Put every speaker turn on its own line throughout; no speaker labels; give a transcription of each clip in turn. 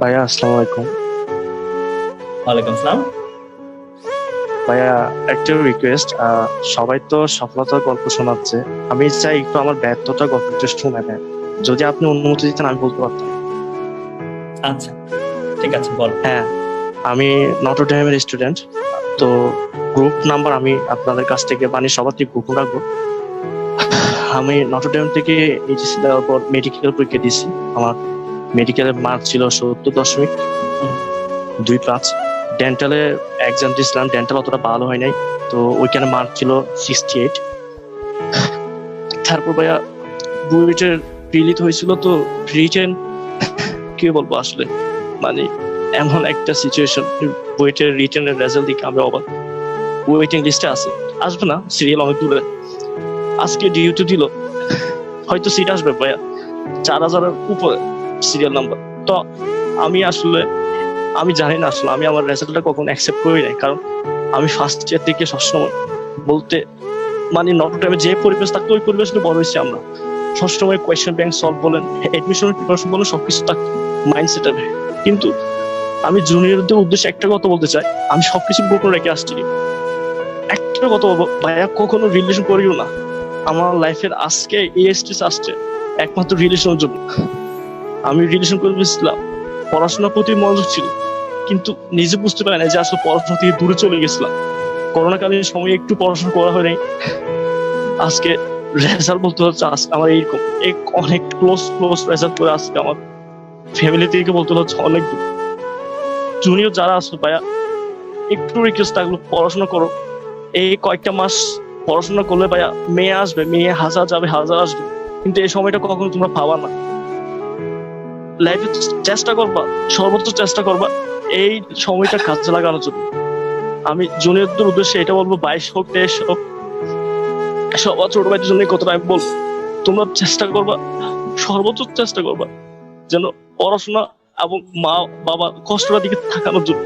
ভাইয়া আসসালামু আলাইকুম।
ওয়ালাইকুম আসসালাম।
ভাইয়া একটা রিকোয়েস্ট সবাই তো সফলতার গল্প শোনাচ্ছে। আমি চাই একটু আমার ব্যর্থতার গল্পটা শুনে নেন। যদি আপনি অনুমতি দিতেন আমি বলতে পারতাম।
আচ্ছা ঠিক আছে বল।
হ্যাঁ আমি নটরডেমের স্টুডেন্ট তো গ্রুপ নাম্বার আমি আপনাদের কাছ থেকে মানে সবার থেকে গ্রুপ রাখব আমি নটরডেম থেকে এইচএসসি দেওয়ার পর মেডিকেল পরীক্ষা দিয়েছি আমার মেডিকেলের মার্ক ছিল সত্তর দশমিক দুই পাঁচ। ডেন্টালে এক্সাম দিয়েছিলাম ডেন্টাল অতটা ভালো হয় নাই, তো ওইখানে মার্ক ছিল সিক্সটি এইট তারপর ভাইয়া বুয়েটের প্রিলিট হয়েছিল, তো রিটেন কি বলব আসলে? মানে এমন একটা সিচুয়েশন বুয়েটের রিটেনের রেজাল্ট দিকে আমি অবাক। ওয়েটিং লিস্টে আছে। আসবে না সিরিয়াল অনেক দূরে। আজকে ডিউটি দিল। হয়তো সিট আসবে ভাইয়া। চার হাজারের উপরে। সিরিয়াল নাম্বার তো আমি আসলে, আমি জানি না আসলে, আমি আমার রেজাল্টটা কখন অ্যাকসেপ্ট করি নাই। কারণ আমি ফার্স্ট ইয়ার থেকে সবসময় বলতে মানে নট টাইমে যে পরিবেশ থাকতো, ওই পরিবেশ বড় হয়েছি আমরা। সবসময় কোয়েশ্চেন ব্যাংক সলভ বলেন এডমিশনের প্রিপারেশন বলেন, সবকিছু থাকতো মাইন্ডসেট কিন্তু আমি জুনিয়রদের উদ্দেশ্যে একটা কথা বলতে চাই, আমি সবকিছু গোপন রেখে আসছি। একটা কথা বলব, ভাইয়া কখনো রিলেশন করিও না। আমার লাইফের আজকে এই স্টেজ আসছে, একমাত্র রিলেশনের জন্য। আমি রিলেশন করে বুঝছিলাম পড়াশোনার প্রতি মনোযোগ ছিল, কিন্তু নিজে বুঝতে পারি না যে আসলে পড়াশোনা থেকে দূরে চলে গেছিলাম। করোনাকালীন সময়ে একটু পড়াশোনা করা হয়নি। আজকে রেজাল্ট বলতে হচ্ছে আজকে আমার এইরকম, এক অনেক ক্লোজ ক্লোজ রেজাল্ট করে আজকে আমার ফ্যামিলি থেকে বলতে হচ্ছে অনেক দূর। জুনিয়র যারা আছে ভাইয়া, একটু রিকোয়েস্ট থাকল, পড়াশোনা করো। এই কয়েকটা মাস পড়াশোনা করলে ভাইয়া মেয়ে আসবে, মেয়ে হাজার যাবে, হাজার আসবে। কিন্তু এই সময়টা কখনো তোমরা পাবা না। লাইফে চেষ্টা করবা, সর্বোচ্চ চেষ্টা করবা, এই সময়টা কাজে লাগানোর জন্য। আমি জুনিয়রদের উদ্দেশ্যে এটা বলব, বাইশ হোক, তেইশ হোক, সবার ছোট ভাইদের জন্য কথাটা আমি বলব। তোমরা চেষ্টা করবা, সর্বোচ্চ চেষ্টা করবা, যেন পড়াশোনা এবং মা, বাবা কষ্টটা দিকে থাকানোর জন্য।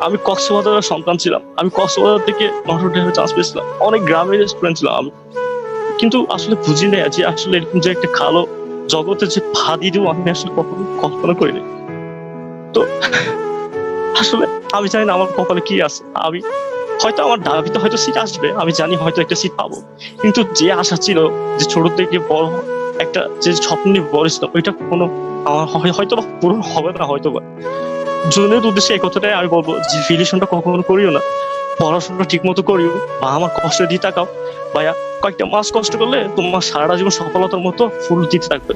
আমি কক্সবাজারের সন্তান ছিলাম, আমি কক্সবাজার থেকে নটরডেমে চান্স পেয়েছিলাম। অনেক গ্রামের স্টুডেন্ট ছিলাম আমি। কিন্তু আসলে বুঝি নাই যে আসলে এরকম যে একটা কালো জগতে যে ফাঁদি দিব আমি আসলে কখনো কল্পনা করিনি। তো, আসলে আমি জানি না আমার কপালে কি আছে। আমি, হয়তো আমার দাবিতে হয়তো সিট আসবে, আমি জানি হয়তো একটা সিট পাবো। কিন্তু যে আশা ছিল যে ছোট থেকে বড় একটা যে স্বপ্ন নিয়ে বড় ছিল, ওইটা কোনো আমার হয়- হয়তো বা পূরণ হবে না হয়তো বা জুনের উদ্দেশ্যে এই কথাটাই আমি বলব যে রিলেশনটা কখনো করিও না। পড়াশোনাটা ঠিক মতো করিও, বা আমার কষ্ট দিয়ে তাকাও। ভাইয়া কয়েকটা মাস কষ্ট করলে তোমার সারাটা জীবন সফলতার মতো ফুল দিতে থাকবে।